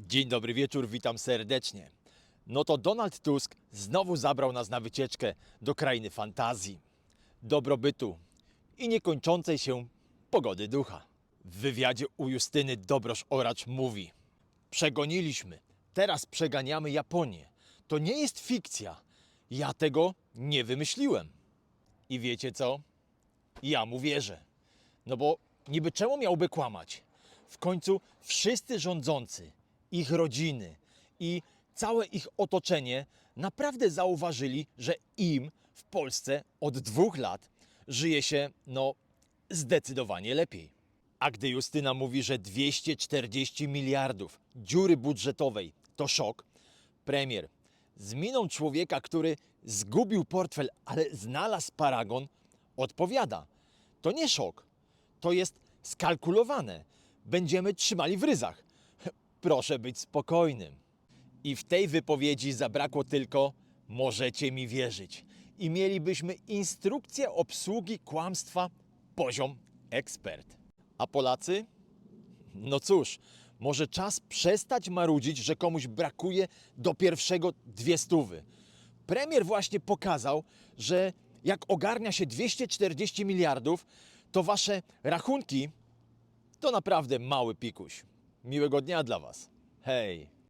Dzień dobry wieczór, witam serdecznie. No to Donald Tusk znowu zabrał nas na wycieczkę do krainy fantazji, dobrobytu i niekończącej się pogody ducha. W wywiadzie u Justyny Dobrosz-Oracz mówi Przegoniliśmy, teraz przeganiamy Japonię. To nie jest fikcja. Ja tego nie wymyśliłem. I wiecie co? Ja mu wierzę. No bo niby czemu miałby kłamać? W końcu wszyscy rządzący, ich rodziny i całe ich otoczenie naprawdę zauważyli, że im w Polsce od dwóch lat żyje się, no, zdecydowanie lepiej. A gdy Justyna mówi, że 240 miliardów dziury budżetowej to szok, premier z miną człowieka, który zgubił portfel, ale znalazł paragon, odpowiada: To nie szok, to jest skalkulowane. Będziemy trzymali w ryzach. Proszę być spokojnym. I w tej wypowiedzi zabrakło tylko możecie mi wierzyć. I mielibyśmy instrukcję obsługi kłamstwa poziom ekspert. A Polacy? No cóż, może czas przestać marudzić, że komuś brakuje do pierwszego dwie stówy. Premier właśnie pokazał, że jak ogarnia się 240 miliardów, to wasze rachunki to naprawdę mały pikuś. Miłego dnia dla was. Hej!